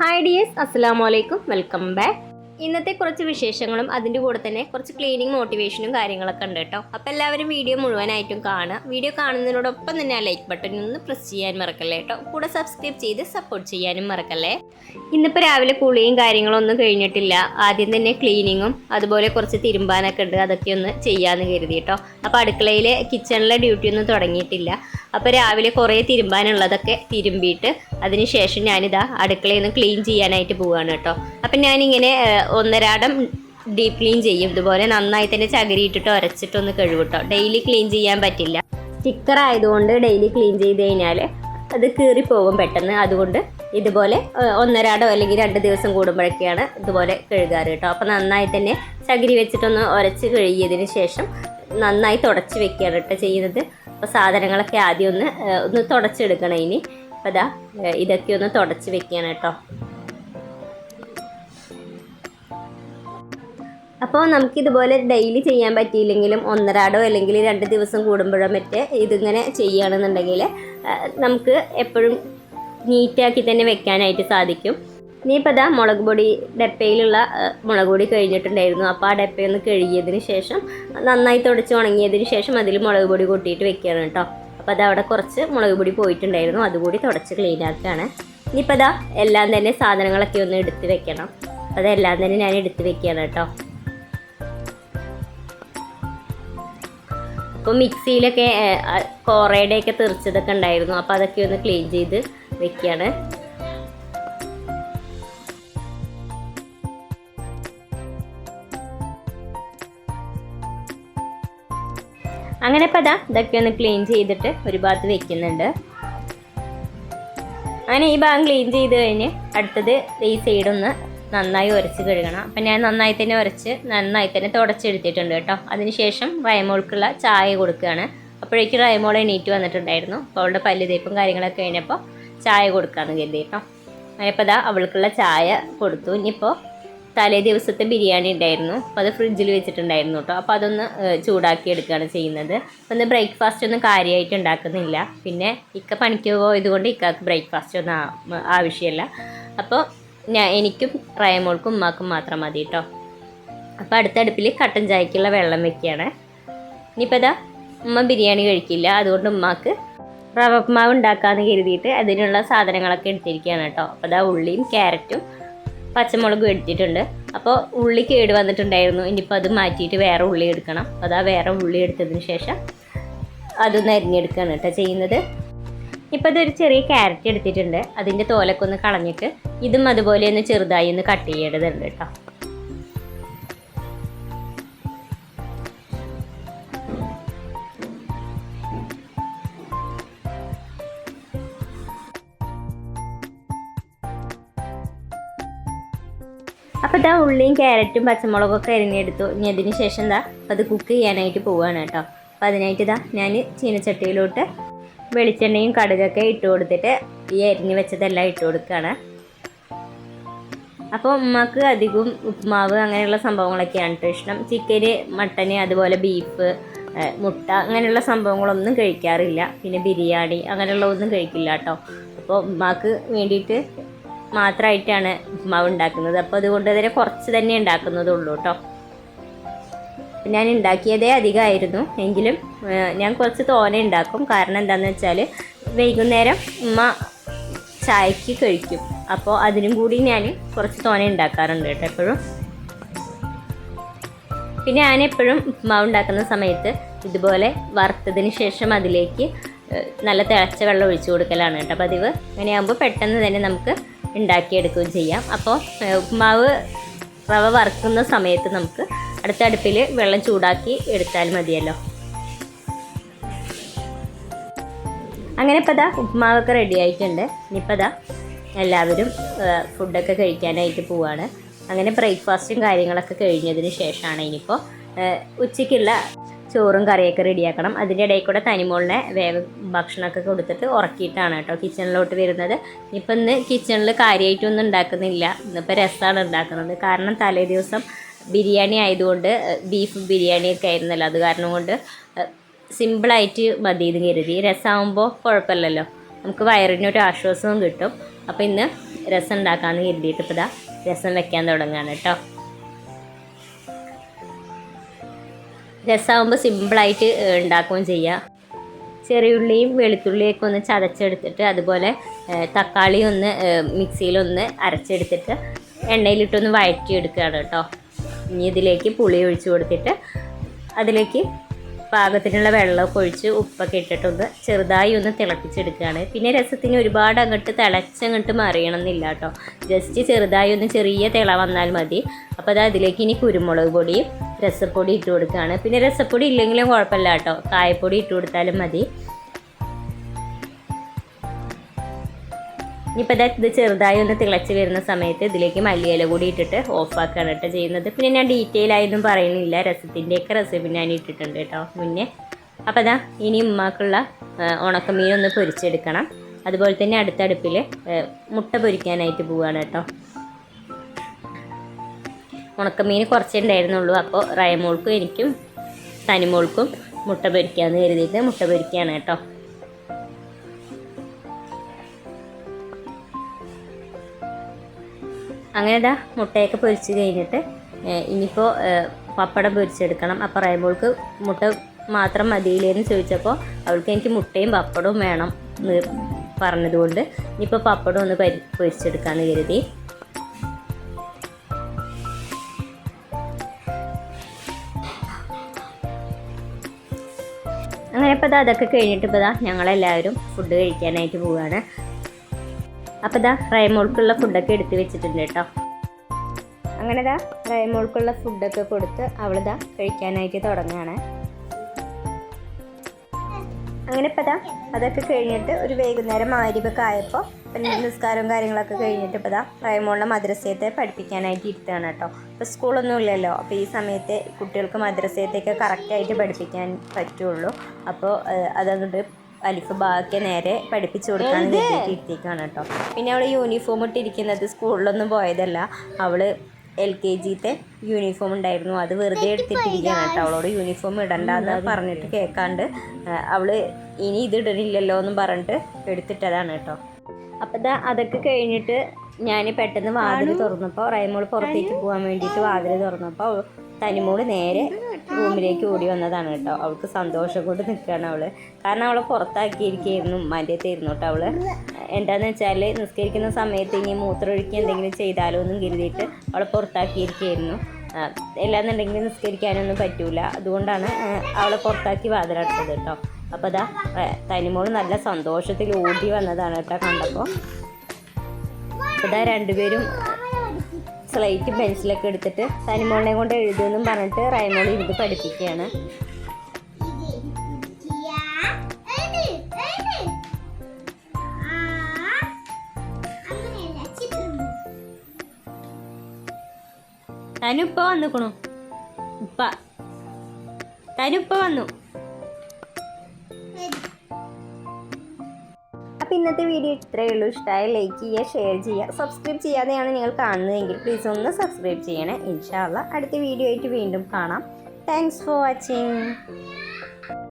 Hi dears അസ്സാം വലൈക്കും welcome back ഇന്നത്തെ കുറച്ച് വിശേഷങ്ങളും അതിന്റെ കൂടെ തന്നെ കുറച്ച് ക്ലീനിങ് മോട്ടിവേഷനും കാര്യങ്ങളൊക്കെ ഉണ്ട് കേട്ടോ. അപ്പോൾ എല്ലാവരും വീഡിയോ മുഴുവനായിട്ടും കാണുക. വീഡിയോ കാണുന്നതിനോടൊപ്പം തന്നെ ആ ലൈക്ക് ബട്ടൺ ഒന്ന് പ്രസ് ചെയ്യാൻ മറക്കല്ലേ കേട്ടോ. കൂടെ സബ്സ്ക്രൈബ് ചെയ്ത് സപ്പോർട്ട് ചെയ്യാനും മറക്കല്ലേ. ഇന്നിപ്പോൾ രാവിലെ കുളിയും കാര്യങ്ങളും ഒന്നും കഴിഞ്ഞിട്ടില്ല. ആദ്യം തന്നെ ക്ലീനിങ്ങും അതുപോലെ കുറച്ച് തിരുമ്പാനൊക്കെ ഉണ്ട്. അതൊക്കെ ഒന്ന് ചെയ്യാമെന്ന് കരുതി കേട്ടോ. അപ്പോൾ അടുക്കളയിലെ കിച്ചണിലെ ഡ്യൂട്ടി ഒന്നും തുടങ്ങിയിട്ടില്ല. അപ്പോൾ രാവിലെ കുറേ തിരുമ്പാനുള്ളതൊക്കെ തിരുമ്പിയിട്ട് അതിന് ശേഷം ഞാനിതാ അടുക്കളയിൽ നിന്ന് ക്ലീൻ ചെയ്യാനായിട്ട് പോവുകയാണ് കേട്ടോ. അപ്പം ഞാനിങ്ങനെ ഒന്നരാടം ഡീപ്പ് ക്ലീൻ ചെയ്യും. ഇതുപോലെ നന്നായി തന്നെ ചകിരിയിട്ടിട്ടോ ഇട്ടിട്ട് ഉരച്ചിട്ടൊന്ന് കഴുകുട്ടോ ഡെയിലി ക്ലീൻ ചെയ്യാൻ പറ്റില്ല. സ്റ്റിക്കർ ആയതുകൊണ്ട് ഡെയിലി ക്ലീൻ ചെയ്ത് കഴിഞ്ഞാൽ അത് കീറിപ്പോകും പെട്ടെന്ന്. അതുകൊണ്ട് ഇതുപോലെ ഒന്നരാടോ അല്ലെങ്കിൽ രണ്ട് ദിവസം കൂടുമ്പോഴൊക്കെയാണ് ഇതുപോലെ കഴുകാറ് കേട്ടോ. അപ്പോൾ നന്നായി തന്നെ ചകിരി വെച്ചിട്ടൊന്ന് ഉരച്ച് കഴുകിയതിന് ശേഷം നന്നായി തുടച്ച് വെക്കുകയാണ് കേട്ടോ ചെയ്യുന്നത്. അപ്പോൾ സാധനങ്ങളൊക്കെ ആദ്യം ഒന്ന് ഒന്ന് തുടച്ചെടുക്കണം ഇനി. അതാ ഇതൊക്കെ ഒന്ന് തുടച്ച് വെക്കുകയാണ് കേട്ടോ. അപ്പോൾ നമുക്കിതുപോലെ ഡെയിലി ചെയ്യാൻ പറ്റിയില്ലെങ്കിലും ഒന്നരാടോ അല്ലെങ്കിൽ രണ്ട് ദിവസം കൂടുമ്പോഴോ മറ്റേ ഇതിങ്ങനെ ചെയ്യുകയാണെന്നുണ്ടെങ്കിൽ നമുക്ക് എപ്പോഴും നീറ്റാക്കി തന്നെ വെക്കാനായിട്ട് സാധിക്കും. ഇനിയിപ്പോൾ അതാ മുളക് പൊടി ഡപ്പയിലുള്ള മുളക് പൊടി കഴിഞ്ഞിട്ടുണ്ടായിരുന്നു. അപ്പോൾ ആ ഡപ്പയൊന്ന് കഴുകിയതിന് ശേഷം നന്നായി തുടച്ച് ഉണങ്ങിയതിന് ശേഷം അതിൽ മുളക് പൊടി കൊട്ടിയിട്ട് വെക്കുകയാണ് കേട്ടോ. അപ്പോൾ അത് അവിടെ കുറച്ച് മുളക് പൊടി പോയിട്ടുണ്ടായിരുന്നു. അതുകൂടി തുടച്ച് ക്ലീൻ ആക്കുകയാണ് ഇനിയിപ്പോൾ അതാ എല്ലാം തന്നെ സാധനങ്ങളൊക്കെ ഒന്ന് എടുത്ത് വെക്കണം. അതെല്ലാം തന്നെ ഞാൻ എടുത്ത് വെക്കുകയാണ് കേട്ടോ. അപ്പോൾ മിക്സിയിലൊക്കെ കോറയുടെയൊക്കെ തെറിച്ചതൊക്കെ ഉണ്ടായിരുന്നു. അപ്പോൾ അതൊക്കെ ഒന്ന് ക്ലീൻ ചെയ്ത് വെക്കുകയാണ്. അങ്ങനെ ഇപ്പം അതാ ഇതൊക്കെ ഒന്ന് ക്ലീൻ ചെയ്തിട്ട് ഒരു ഭാഗത്ത് വെക്കുന്നുണ്ട്. അങ്ങനെ ഈ ഭാഗം ക്ലീൻ ചെയ്ത് കഴിഞ്ഞ് അടുത്തത് ഈ സൈഡൊന്ന് നന്നായി ഉരച്ച് കഴുകണം. അപ്പം ഞാൻ നന്നായി തന്നെ ഉരച്ച് നന്നായി തന്നെ തുടച്ചെടുത്തിട്ടുണ്ട് കേട്ടോ. അതിനുശേഷം വയമോൾക്കുള്ള ചായ കൊടുക്കുകയാണ്. അപ്പോഴേക്കും റയമോളെ എണീറ്റ് വന്നിട്ടുണ്ടായിരുന്നു. അപ്പോൾ അവളുടെ പല്ല് തേപ്പും കാര്യങ്ങളൊക്കെ കഴിഞ്ഞപ്പോൾ ചായ കൊടുക്കാമെന്ന് കരുതി കേട്ടോ. അങ്ങനെ ഇപ്പോൾ ദാ അവൾക്കുള്ള ചായ കൊടുത്തു. ഇനിയിപ്പോൾ തലേ ദിവസത്തെ ബിരിയാണി ഉണ്ടായിരുന്നു. അപ്പോൾ അത് ഫ്രിഡ്ജിൽ വെച്ചിട്ടുണ്ടായിരുന്നു കേട്ടോ അപ്പോൾ അതൊന്ന് ചൂടാക്കി എടുക്കുകയാണ് ചെയ്യുന്നത്. ഒന്ന് ബ്രേക്ക്ഫാസ്റ്റ് ഒന്നും കാര്യമായിട്ട് ഉണ്ടാക്കുന്നില്ല. പിന്നെ ഇക്ക പണിക്ക് പോയതുകൊണ്ട് ഇക്കക്ക് ബ്രേക്ക്ഫാസ്റ്റ് ഒന്നും ആവശ്യമില്ല. അപ്പോൾ ഞാൻ എനിക്കും റയമോൾക്കും ഉമ്മാക്കും മാത്രം മതി കേട്ടോ അപ്പോൾ അടുത്തടുപ്പിൽ കട്ടൻ ചായക്കുള്ള വെള്ളം വെക്കുകയാണ്. ഇനിയിപ്പോൾ ഇതാ ഉമ്മ ബിരിയാണി കഴിക്കില്ല. അതുകൊണ്ട് ഉമ്മാക്ക് റവ ഉപ്മാവ് ഉണ്ടാക്കാമെന്ന് കരുതിയിട്ട് അതിനുള്ള സാധനങ്ങളൊക്കെ എടുത്തിരിക്കുകയാണ് കേട്ടോ അപ്പോൾ അതാ ഉള്ളിയും ക്യാരറ്റും പച്ചമുളകും എടുത്തിട്ടുണ്ട്. അപ്പോൾ ഉള്ളി കേട് വന്നിട്ടുണ്ടായിരുന്നു. ഇനിയിപ്പോൾ അത് മാറ്റിയിട്ട് വേറെ ഉള്ളി എടുക്കണം. അപ്പോൾ അതാ വേറെ ഉള്ളി എടുത്തതിന് ശേഷം അതൊന്ന് അരിഞ്ഞെടുക്കുകയാണ് കേട്ടോ ചെയ്യുന്നത്. ഇപ്പോൾ ഇതൊരു ചെറിയ ക്യാരറ്റ് എടുത്തിട്ടുണ്ട്. അതിന്റെ തോലൊക്കെ ഒന്ന് കളഞ്ഞിട്ട് ഇതും അതുപോലെ ഒന്ന് ചെറുതായി ഒന്ന് കട്ട് ചെയ്യേണ്ടതുണ്ട് കേട്ടോ. അപ്പോൾ ഇതാ ഉള്ളിയും ക്യാരറ്റും പച്ചമുളകൊക്കെ അരിഞ്ഞെടുത്തു. ഇനി അതിന് ശേഷം എന്താ അത് കുക്ക് ചെയ്യാനായിട്ട് പോവുകയാണ് കേട്ടോ. അപ്പോൾ അതിനായിട്ട് ഇതാ ഞാൻ ചീനച്ചട്ടിയിലോട്ട് വെളിച്ചെണ്ണയും കടുകൊക്കെ ഇട്ട് കൊടുത്തിട്ട് ഈ അരിഞ്ഞ് വെച്ചതെല്ലാം ഇട്ട് കൊടുക്കുകയാണ് അപ്പോൾ ഉമ്മക്ക് അധികവും ഉപ്മാവ് അങ്ങനെയുള്ള സംഭവങ്ങളൊക്കെയാണ് കേട്ടോ ഇഷ്ടം. ചിക്കന് മട്ടന് അതുപോലെ ബീഫ് മുട്ട അങ്ങനെയുള്ള സംഭവങ്ങളൊന്നും കഴിക്കാറില്ല. പിന്നെ ബിരിയാണി അങ്ങനെയുള്ള ഒന്നും കഴിക്കില്ല കേട്ടോ അപ്പോൾ ഉമ്മാക്ക് വേണ്ടിയിട്ട് മാത്രമായിട്ടാണ് ഉപ്മാവ് ഉണ്ടാക്കുന്നത്. അപ്പോൾ അതുകൊണ്ട് തന്നെ കുറച്ച് തന്നെ ഉണ്ടാക്കുന്നതുള്ളൂ കേട്ടോ. ഞാൻ ഉണ്ടാക്കിയതേ അധികമായിരുന്നു. എങ്കിലും ഞാൻ കുറച്ച് തോനെ ഉണ്ടാക്കും. കാരണം എന്താണെന്ന് വെച്ചാൽ വൈകുന്നേരം ഉമ്മ ചായക്ക് കഴിക്കും. അപ്പോൾ അതിനും കൂടി ഞാൻ കുറച്ച് തോനെ ഉണ്ടാക്കാറുണ്ട് കേട്ടോ എപ്പോഴും. പിന്നെ ഞാൻ എപ്പോഴും ഉപ്മാവ് ഉണ്ടാക്കുന്ന സമയത്ത് ഇതുപോലെ വറുത്തതിന് ശേഷം അതിലേക്ക് നല്ല തിളച്ച വെള്ളം ഒഴിച്ചു കൊടുക്കലാണ് കേട്ടോ പതിവ്. അങ്ങനെയാകുമ്പോൾ പെട്ടെന്ന് തന്നെ നമുക്ക് ഉണ്ടാക്കിയെടുക്കുകയും ചെയ്യാം. അപ്പോൾ ഉപ്പുമാവ് റവ വറുക്കുന്ന സമയത്ത് നമുക്ക് അടുത്ത അടുപ്പിൽ വെള്ളം ചൂടാക്കി എടുത്താൽ മതിയല്ലോ. അങ്ങനെ ഇപ്പോൾ ദാ ഉപ്മാവൊക്കെ റെഡി ആയിട്ടുണ്ട്. ഇനിയിപ്പോൾ ദാ എല്ലാവരും ഫുഡൊക്കെ കഴിക്കാനായിട്ട് പോവാണ്. അങ്ങനെ ബ്രേക്ക്ഫാസ്റ്റും കാര്യങ്ങളൊക്കെ കഴിഞ്ഞതിന് ശേഷമാണ് ഇനിയിപ്പോൾ ഉച്ചയ്ക്കുള്ള ചോറും കറിയൊക്കെ റെഡിയാക്കണം. അതിന്റെ ഇടയിൽ കൂടെ തനിമോളിനെ വേഗം ഭക്ഷണമൊക്കെ കൊടുത്തിട്ട് ഉറക്കിയിട്ടാണ് കേട്ടോ കിച്ചണിലോട്ട് വരുന്നത്. ഇപ്പം ഇന്ന് കിച്ചണിൽ കാര്യമായിട്ടൊന്നും ഉണ്ടാക്കുന്നില്ല. ഇന്നിപ്പോൾ രസമാണ് ഉണ്ടാക്കുന്നത്. കാരണം തലേ ദിവസം ബിരിയാണി ആയതുകൊണ്ട് ബീഫ് ബിരിയാണിയൊക്കെ ആയിരുന്നല്ലോ. അത് കാരണം കൊണ്ട് സിമ്പിളായിട്ട് മതി ഇത് കരുതി. രസമാകുമ്പോൾ കുഴപ്പമില്ലല്ലോ. നമുക്ക് വയറിനൊരു ആശ്വാസവും കിട്ടും. അപ്പോൾ ഇന്ന് രസം ഉണ്ടാക്കാമെന്ന് കരുതിയിട്ട് ഇപ്പോൾ ഇതാ രസം വെക്കാൻ തുടങ്ങുകയാണ് കേട്ടോ. രസമാകുമ്പോൾ സിമ്പിളായിട്ട് ഉണ്ടാക്കുകയും ചെയ്യാം. ചെറിയുള്ളിയും വെളുത്തുള്ളിയൊക്കെ ഒന്ന് ചതച്ചെടുത്തിട്ട് അതുപോലെ തക്കാളി ഒന്ന് മിക്സിയിലൊന്ന് അരച്ചെടുത്തിട്ട് എണ്ണയിലിട്ടൊന്ന് വഴറ്റിയെടുക്കുകയാണ് കേട്ടോ. ഇനി ഇതിലേക്ക് പുളി ഒഴിച്ചു കൊടുത്തിട്ട് അതിലേക്ക് പാകത്തിനുള്ള വെള്ളമൊക്കെ ഒഴിച്ച് ഉപ്പൊക്കെ ഇട്ടിട്ടൊന്ന് ചെറുതായി ഒന്ന് തിളപ്പിച്ചെടുക്കുകയാണ്. പിന്നെ രസത്തിന് ഒരുപാട് അങ്ങോട്ട് തിളച്ചങ്ങോട്ട് മറിയണം എന്നില്ല കേട്ടോ. ജസ്റ്റ് ചെറുതായി ഒന്ന് ചെറിയ തിള വന്നാൽ മതി. അപ്പോൾ അത് അതിലേക്ക് ഇനി കുരുമുളക് പൊടിയും രസപ്പൊടി ഇട്ട് കൊടുക്കുകയാണ്. പിന്നെ രസപ്പൊടി ഇല്ലെങ്കിലും കുഴപ്പമില്ല കേട്ടോ. കായപ്പൊടി ഇട്ട് കൊടുത്താലും മതി. ഇനിയിപ്പോൾ ഇതാ ചെറുതായി ഒന്ന് തിളച്ച് വരുന്ന സമയത്ത് ഇതിലേക്ക് മല്ലിയില കൂടി ഇട്ടിട്ട് ഓഫാക്കുകയാണ് കേട്ടോ ചെയ്യുന്നത്. പിന്നെ ഞാൻ ഡീറ്റെയിൽ ആയൊന്നും പറയുന്നില്ല. രസത്തിന്റെയൊക്കെ റെസിപ്പി ഞാൻ ഇട്ടിട്ടുണ്ട് കേട്ടോ മുന്നേ. അപ്പോൾ അതാ ഇനി ഉമ്മാക്കുള്ള ഉണക്കമീൻ ഒന്ന് പൊരിച്ചെടുക്കണം. അതുപോലെ തന്നെ അടുത്ത അടുപ്പിൽ മുട്ട പൊരിക്കാനായിട്ട് പോവുകയാണ് കേട്ടോ. ഉണക്കമീൻ കുറച്ചേ ഉണ്ടായിരുന്നുള്ളൂ. അപ്പോൾ റയമോൾക്കും എനിക്കും തനിമോൾക്കും മുട്ട പൊരിക്കാമെന്ന് കരുതിയിട്ട് മുട്ട പൊരിക്കുകയാണ് കേട്ടോ. അങ്ങനെ ഇതാ മുട്ടയൊക്കെ പൊരിച്ച് കഴിഞ്ഞിട്ട് ഇനിയിപ്പോൾ പപ്പടം പൊരിച്ചെടുക്കണം. അപ്പോൾ റൈബോൾക്ക് മുട്ട മാത്രം മതിയില്ലേന്ന് ചോദിച്ചപ്പോൾ അവൾക്ക് എനിക്ക് മുട്ടയും പപ്പടവും വേണം എന്ന് പറഞ്ഞതുകൊണ്ട് ഇനിയിപ്പോൾ പപ്പടം ഒന്ന് പരി പൊരിച്ചെടുക്കാമെന്ന് കരുതി. അങ്ങനെ ഇപ്പോൾ അതൊക്കെ കഴിഞ്ഞിട്ട് ഇപ്പോൾ ഞങ്ങളെല്ലാവരും ഫുഡ് കഴിക്കാനായിട്ട് പോവുകയാണ് അപ്പോൾ ഇതാ റയമോൾക്കുള്ള ഫുഡൊക്കെ എടുത്ത് വെച്ചിട്ടുണ്ട് കേട്ടോ. അങ്ങനെ ഇതാ റയമോൾക്കുള്ള ഫുഡൊക്കെ കൊടുത്ത് അവളിതാ കഴിക്കാനായിട്ട് തുടങ്ങുകയാണ് അങ്ങനെ ഇപ്പം ഇതാ അതൊക്കെ കഴിഞ്ഞിട്ട് ഒരു വൈകുന്നേരം ആരിപ്പൊക്കെ ആയപ്പോൾ പിന്നെ നിസ്കാരവും കാര്യങ്ങളൊക്കെ കഴിഞ്ഞിട്ട് ഇപ്പോൾ ഇതാ റയമോളിനെ മദ്രസയത്തെ പഠിപ്പിക്കാനായിട്ട് ഇരുത്തുകയാണ് കേട്ടോ. ഇപ്പോൾ സ്കൂളൊന്നും ഇല്ലല്ലോ. അപ്പോൾ ഈ സമയത്ത് കുട്ടികൾക്ക് മദ്രസയത്തേക്ക് കറക്റ്റായിട്ട് പഠിപ്പിക്കാൻ പറ്റുള്ളൂ. അപ്പോൾ അതുകൊണ്ട് അലിഫ് ബാക്കി നേരെ പഠിപ്പിച്ചു കൊടുക്കാൻ വേണ്ടിയിട്ട് കേട്ടോ. പിന്നെ അവൾ യൂണിഫോം ഇട്ടിരിക്കുന്നത് സ്കൂളിലൊന്നും പോയതല്ല. അവൾ എൽ കെ ജിത്തെ യൂണിഫോം ഉണ്ടായിരുന്നു. അത് വെറുതെ എടുത്തിട്ടിരിക്കുകയാണ് കേട്ടോ. അവളോട് യൂണിഫോം ഇടണ്ടെന്ന് പറഞ്ഞിട്ട് കേൾക്കാണ്ട് അവൾ ഇനി ഇത് ഇടണില്ലല്ലോ എന്നും പറഞ്ഞിട്ട് എടുത്തിട്ടതാണ് കേട്ടോ. അപ്പം അതൊക്കെ കഴിഞ്ഞിട്ട് ഞാൻ പെട്ടെന്ന് വാതിൽ തുറന്നപ്പോൾ റൈമോൾ പുറത്തേക്ക് പോകാൻ വേണ്ടിയിട്ട് വാതിൽ തുറന്നപ്പോൾ തനിമോൾ നേരെ റൂമിലേക്ക് ഓടി വന്നതാണ് കേട്ടോ. അവൾക്ക് സന്തോഷം കൊണ്ട് നിൽക്കുകയാണ് അവൾ. കാരണം അവളെ പുറത്താക്കിയിരിക്കുകയായിരുന്നു ഉമ്മാന്റെ അടുത്തായിരുന്നു കേട്ടോ അവൾ. എന്താണെന്ന് വെച്ചാൽ നിസ്കരിക്കുന്ന സമയത്ത് ഇനി മൂത്രമൊഴുക്കി എന്തെങ്കിലും ചെയ്താലോ എന്നും കരുതിയിട്ട് അവളെ പുറത്താക്കിയിരിക്കുകയായിരുന്നു. എല്ലാന്നുണ്ടെങ്കിൽ നിസ്കരിക്കാനൊന്നും പറ്റൂല. അതുകൊണ്ടാണ് അവളെ പുറത്താക്കി വാതിലടച്ചത് കേട്ടോ. അപ്പോൾ അതാ തനിമോൾ നല്ല സന്തോഷത്തിൽ ഓടി വന്നതാണ് കേട്ടോ കണ്ടപ്പോൾ അപ്പോൾ രണ്ടുപേരും സ്ലൈറ്റ് പെൻസിലൊക്കെ എടുത്തിട്ട് തനിമോളിനെ കൊണ്ട് എഴുതുമെന്നും പറഞ്ഞിട്ട് റൈമോൾ ഇരുന്ന് പഠിപ്പിക്കുകയാണ്. തനുപ്പ വന്നുക്കണു ഇപ്പ തനുപ്പ വന്നു. ഇന്നത്തെ വീഡിയോ ഇത്രയേ ഉള്ളൂ. ഇഷ്ടമായ ലൈക്ക് ചെയ്യുക ഷെയർ ചെയ്യുക സബ്സ്ക്രൈബ് ചെയ്യാതെയാണ് നിങ്ങൾ കാണുന്നതെങ്കിൽ പ്ലീസ് ഒന്ന് സബ്സ്ക്രൈബ് ചെയ്യണേ. ഇൻഷാല്ല അടുത്ത വീഡിയോ ആയിട്ട് വീണ്ടും കാണാം. Thanks for watching